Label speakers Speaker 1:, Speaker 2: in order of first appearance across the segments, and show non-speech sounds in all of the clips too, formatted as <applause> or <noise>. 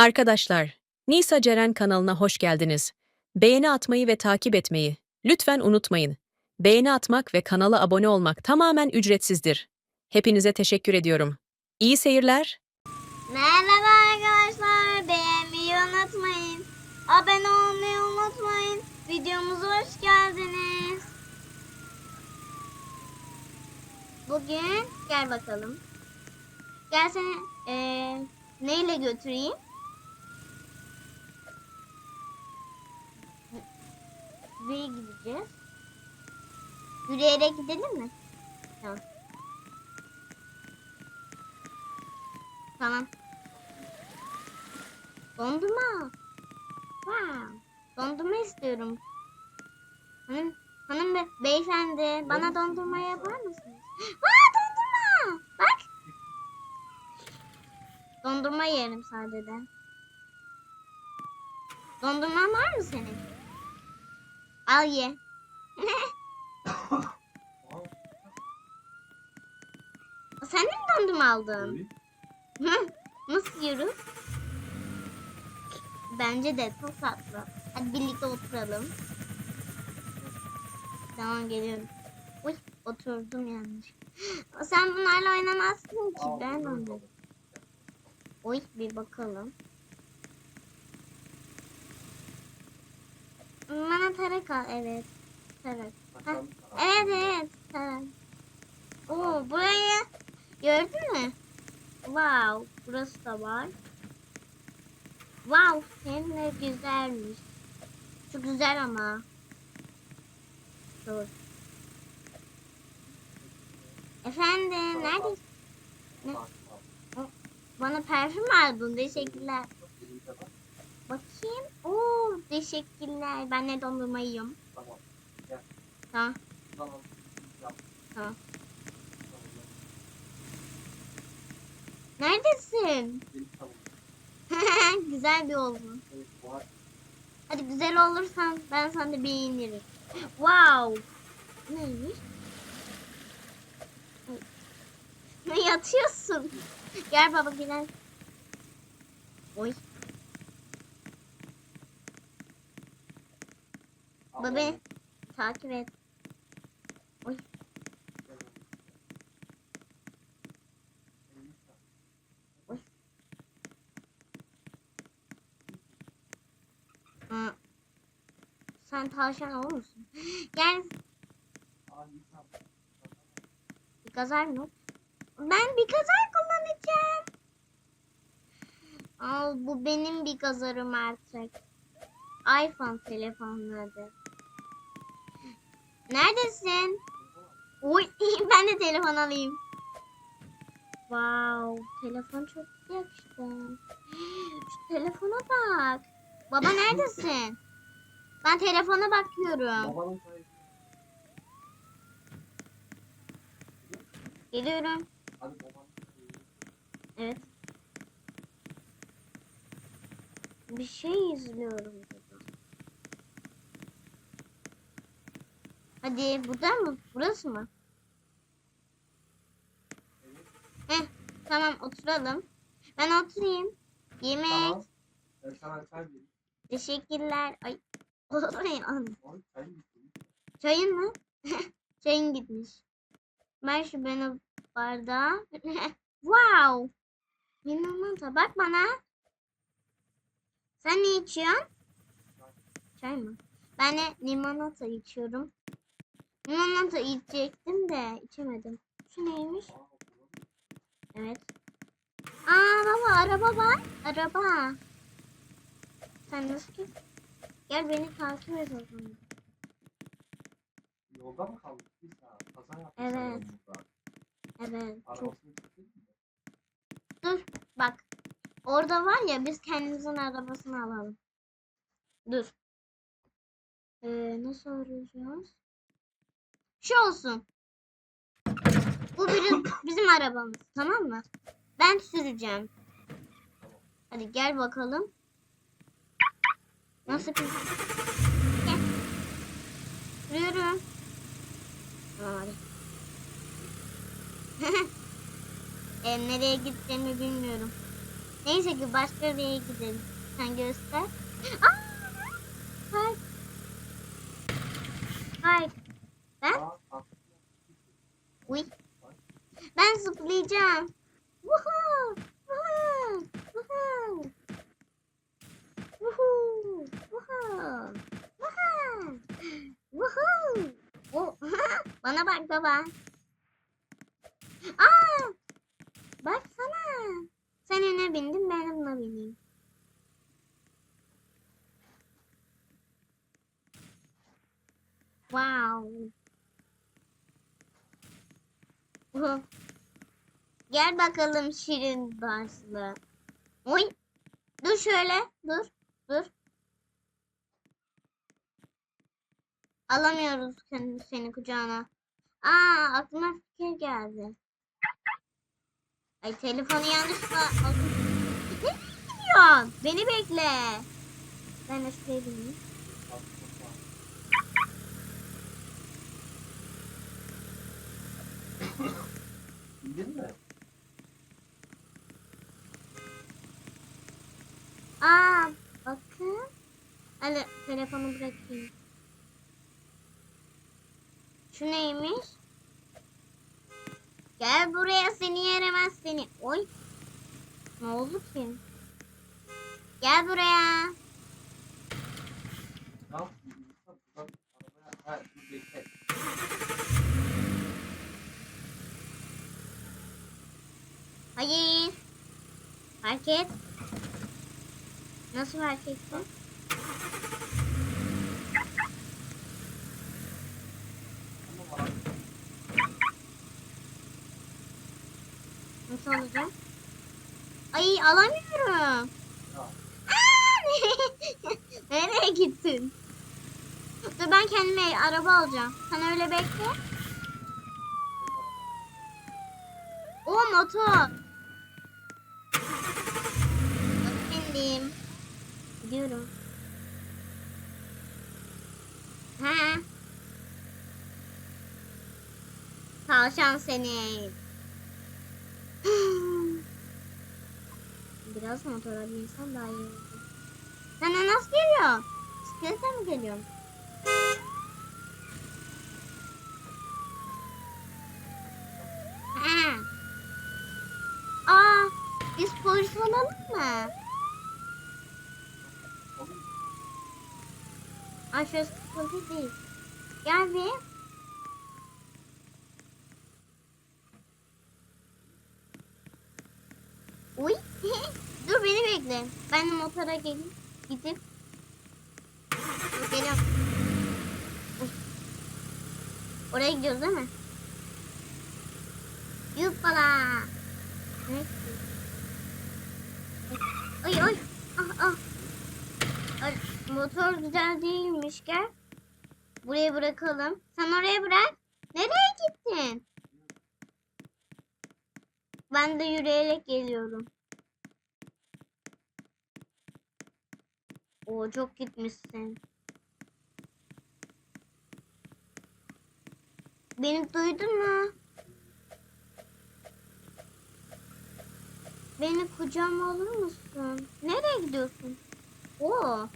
Speaker 1: Arkadaşlar, Nisa Ceren kanalına hoş geldiniz. Beğeni atmayı ve takip etmeyi lütfen unutmayın. Beğeni atmak ve kanala abone olmak tamamen ücretsizdir. Hepinize teşekkür ediyorum. İyi seyirler.
Speaker 2: Merhaba arkadaşlar. Beğenmeyi unutmayın. Abone olmayı unutmayın. Videomuza hoş geldiniz. Bugün gel bakalım. Gel seni eee, neyle götüreyim? Buraya gideceğiz. Yürüyerek gidelim mi? Tamam. Tamam. Dondurma. Wow. Dondurma istiyorum. Hanım, hanım be, beyefendi bana dondurma yapar mısınız? <gasps> Aa dondurma. Bak. Dondurma yerim sadece. Dondurman var mı senin? Al ye. <laughs> Sen de mi dondurma aldın? Nasıl yiyoruz? Bence de çok tatlı. Hadi birlikte oturalım. Tamam geliyorum. Uy oturdum yanlış. <gasps> Sen bunlarla oynamazsın ki ben oynarım. Uy bir bakalım. Bana tarak al. Evet. Tarak. Ha, evet evet. Tarak. Oo burayı gördün mü? Wow, burası da var. Wow, hem de güzelmiş. Çok güzel ama. Dur. Efendim, neredesin? Ne? Bana parfüm aldın, teşekkürler. Bakayım. Oo, teşekkürler. Ben de dondurma yiyorum. Tamam, tamam. Neredesin? <laughs> güzel bir oğlum. Hadi güzel olursan ben sana beğenirim. Wow. Neymiş? Ne yatıyorsun? Gel baba gel. Oy. Baba takip et. Oy. Aa, sen tavşan olur musun? <gasps> Gel bir kazar mı? Ben bir kazar kullanacağım. Al bu benim bir kazarım artık. iPhone telefonladı. Neredesin? Uy, <laughs> ben de telefon alayım. Wow, telefon çok yakıştı. Şu telefona bak. Baba neredesin? Ben telefona bakıyorum. Geliyorum. Evet. Bir şey izliyorum. Hadi burada mı? Burası mı? Heh, tamam oturalım. Ben oturayım. Yemek.
Speaker 3: Tamam. Ben sana çay vereyim.
Speaker 2: Teşekkürler. Ay. <laughs> Oy, an-
Speaker 3: Oy, çay mı içtin?
Speaker 2: Çayın mı? <laughs> Çayın gitmiş. Ben şu benim bardağı. <laughs> wow. Limonata bak bana. Sen ne içiyorsun? Çay mı? Ben de limonata içiyorum. Limonata içecektim de içemedim. Şu neymiş? Evet. Aa baba araba var. Araba. Sen nasıl ki? Gel beni takip et o zaman.
Speaker 3: Yolda mı kaldık? Saat. Kaza yaptık
Speaker 2: Evet. Evet. Çok
Speaker 3: Arabasını?
Speaker 2: Dur bak. Orada var ya biz kendimizin arabasını alalım. Dur. Ee, nasıl arayacağız? Şu olsun. Bu bizim, <coughs> bizim arabamız tamam mı? Ben süreceğim. Hadi gel bakalım. Nasıl kız? Gel. Sürüyorum. Tamam hadi. <laughs> e, nereye gideceğimi bilmiyorum. Neyse ki başka bir yere gidelim. Sen göster. Aa! Hayır. Hayır. Ben?
Speaker 3: Aa, bak.
Speaker 2: Uy. Ben zıplayacağım. Woohoo! Woohoo! Woohoo! Woohoo! Woohoo! Woohoo! Woohoo! Oh, Bana bak baba. Aa! Bak sana. Sen ne bindin ben buna bineyim. Wow. Hı. Gel bakalım şirin başlı. Oy. Dur şöyle. Dur. Dur. Alamıyoruz seni, seni kucağına. Aa aklıma fikir geldi. Ay telefonu aldım. Nereye gidiyorsun? Beni bekle. Ben de şuraya bineyim.
Speaker 3: Bildin mi?
Speaker 2: Aa bakın. Hadi telefonu bırakayım. Şu neymiş? Gel buraya seni yeremez seni. Oy. Ne oldu ki? Gel buraya. Hayır. Fark et. Nasıl fark ettin? Nasıl olacak? Ay alamıyorum. <laughs> Nereye gittin? Dur ben kendime araba alacağım. Sen öyle bekle. O motor. Bindim. Gidiyorum. Ha. Tavşan seni. <gasps> Biraz motora binsem daha iyi olur. Sen nasıl geliyorsun? Bisikletle mi geliyorsun? Aa, biz polis olalım mı? Aşağısı polis değil. Gel bir. Uy. Dur beni bekle. Ben motora gelip gidip geliyorum. Oraya gidiyoruz değil mi? Yuppala. Ay ay. Ah ah. Ay, motor güzel değilmiş gel. Buraya bırakalım. Sen oraya bırak. Nereye gittin? Ben de yürüyerek geliyorum. Oo çok gitmişsin. Beni duydun mu? Beni kucağıma alır mısın? Nereye gidiyorsun? Oo.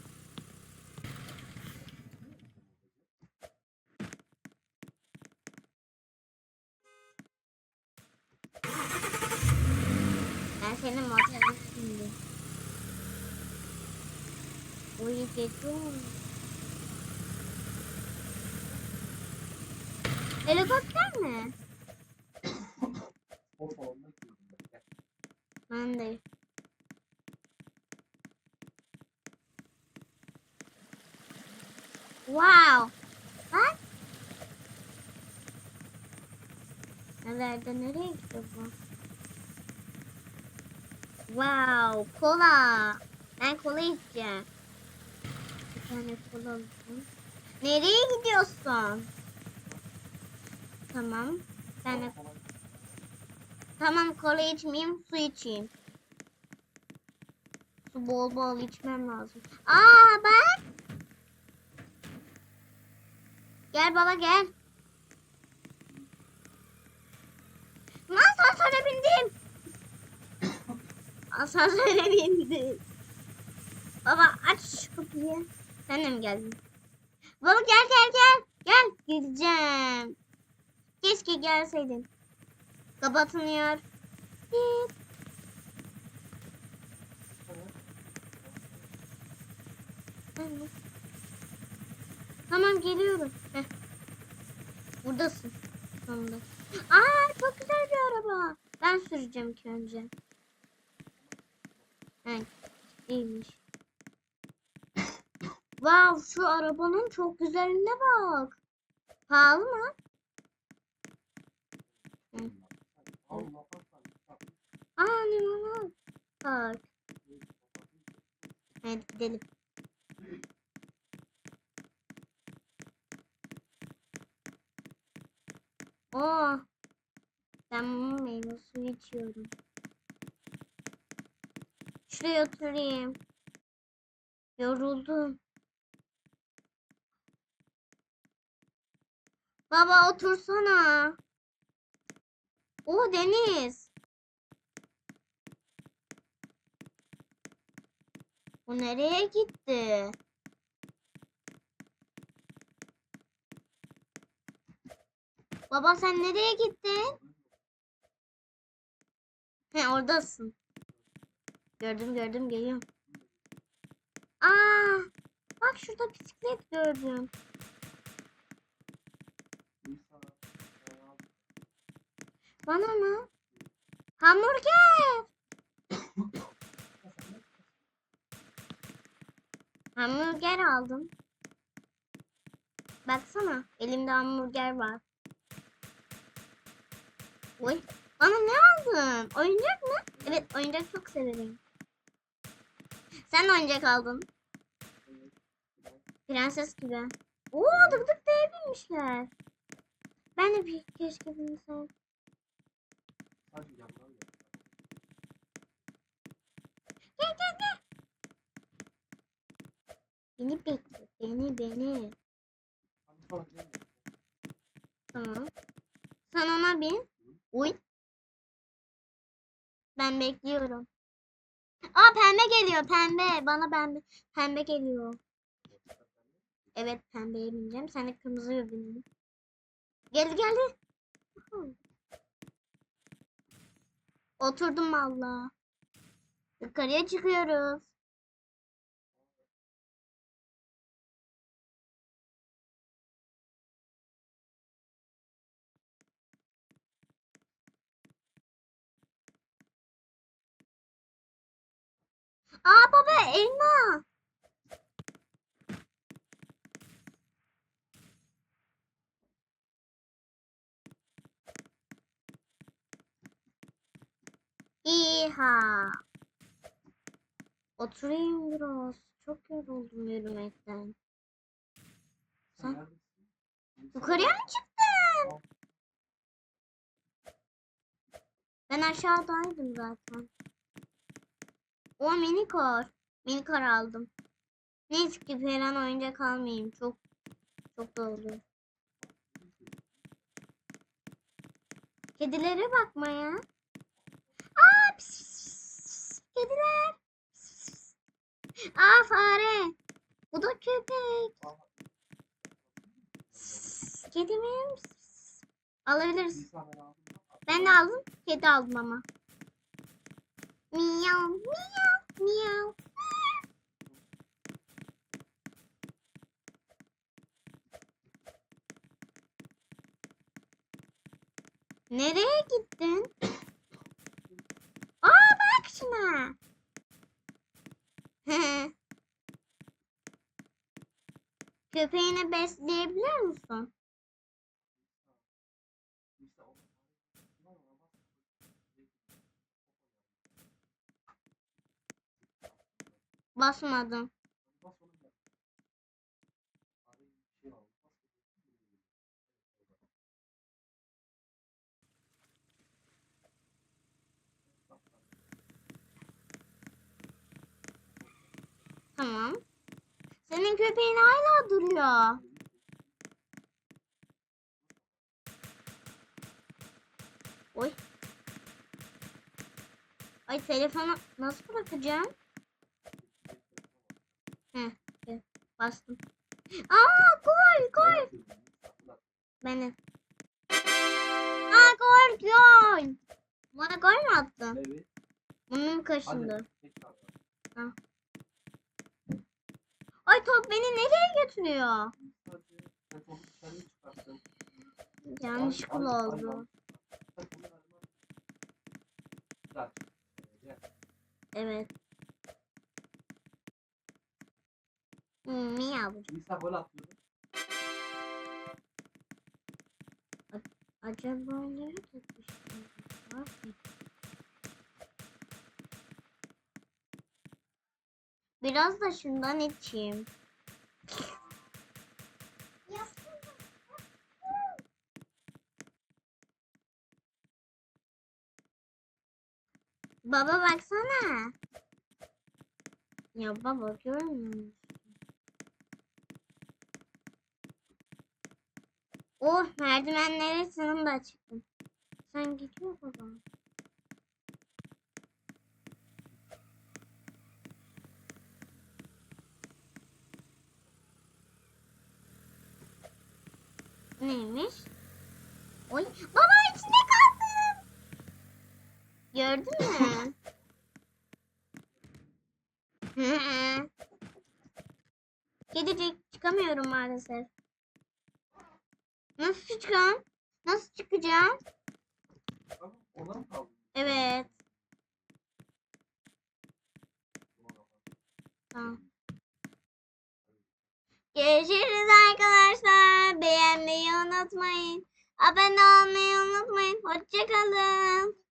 Speaker 2: Ben senin motorun şimdi. Uyu geçiyorum. Helikopter mi?
Speaker 3: Ben
Speaker 2: de. Wow. Bak. Nerede nereye gidiyor bu? Wow, kola. Ben kola içeceğim. Tane alacağım. Nereye gidiyorsun? Tamam. Ben de Tamam kola içmeyeyim su içeyim. Su bol bol içmem lazım. Aa bak. Gel baba gel. Lan asansöre bindim. <coughs> Asansöre bindi. Baba aç şu kapıyı. Sen de mi geldin? Baba gel gel gel. Gel gideceğim. Keşke gelseydin. Kapatılıyor. Git. Tamam geliyorum. Heh. Buradasın. Sonunda. Aa çok güzel bir araba. Ben süreceğim ki önce. Evet. İyiymiş. Wow şu arabanın çok güzeline bak. Pahalı mı? Aa limona bak. Hadi gidelim. Oo. Ben bunun meyve içiyorum. Şuraya oturayım. Yoruldum. Baba otursana. O deniz. Bu nereye gitti? Baba sen nereye gittin? He oradasın. Gördüm gördüm geliyorum. Aa, bak şurada bisiklet gördüm. Bana mı? Hamburger. Hamburger aldım. Baksana elimde hamburger var. Oy. Bana ne aldın? Oyuncak mı? Evet oyuncak çok severim. Sen oyuncak aldın. Prenses gibi. Oo dık dık diye binmişler. Ben de bir keşke binsem. Gel gel gel. Beni bekle. Beni beni. Tamam. Sen ona bin. Uy. Ben bekliyorum. Aa pembe geliyor pembe. Bana pembe pembe geliyor. Evet pembeye bineceğim. Sen de kırmızıya binin. Geldi geldi. Oturdum valla. Yukarıya çıkıyoruz. Aa baba elma. İha. Oturayım biraz. Çok yoruldum yürümekten. Sen yukarıya mı çıktın? Ben aşağıdaydım zaten. O minikor. Minikor aldım. Neyse ki falan oyuncak almayayım. Çok çok doğru. Kedilere pis, Kediler. Aa fare. Bu da köpek. Pis, Kedimiz. Alabiliriz. Ben de aldım. Kedi aldım ama. Miyav miyav miyav. Nereye gittin? Şuna. <laughs> Köpeğini besleyebiliyor musun? Basmadım. Tamam. Senin köpeğin duruyor. Oy. Ay telefonu nasıl bırakacağım? Heh, bastım. Aa gol gol. Beni. Aa gol gol. Bana gol mü attın?
Speaker 3: Evet.
Speaker 2: Bunun kaşındı.
Speaker 3: Hadi. tekrar.
Speaker 2: Ay top beni nereye götürüyor?
Speaker 3: Hadi, hadi,
Speaker 2: oldu.
Speaker 3: Evet.
Speaker 2: Hmm, miyav.
Speaker 3: Nisa gol atıyordu.
Speaker 2: Acaba nereye gitmiştim? Var ki. Biraz da şundan içeyim. Baba baksana. Ya baba görmüyor? Oh merdivenlere sonunda çıktım. Sen gidiyor baba. Neymiş? Oy baba içine kaldım. Gördün mü? <laughs> Gidecek çıkamıyorum maalesef. Nasıl çıkacağım? Nasıl çıkacağım? Evet. Tamam. Görüşürüz arkadaşlar. Beğenmeyi unutmayın. Abone olmayı unutmayın. Hoşçakalın.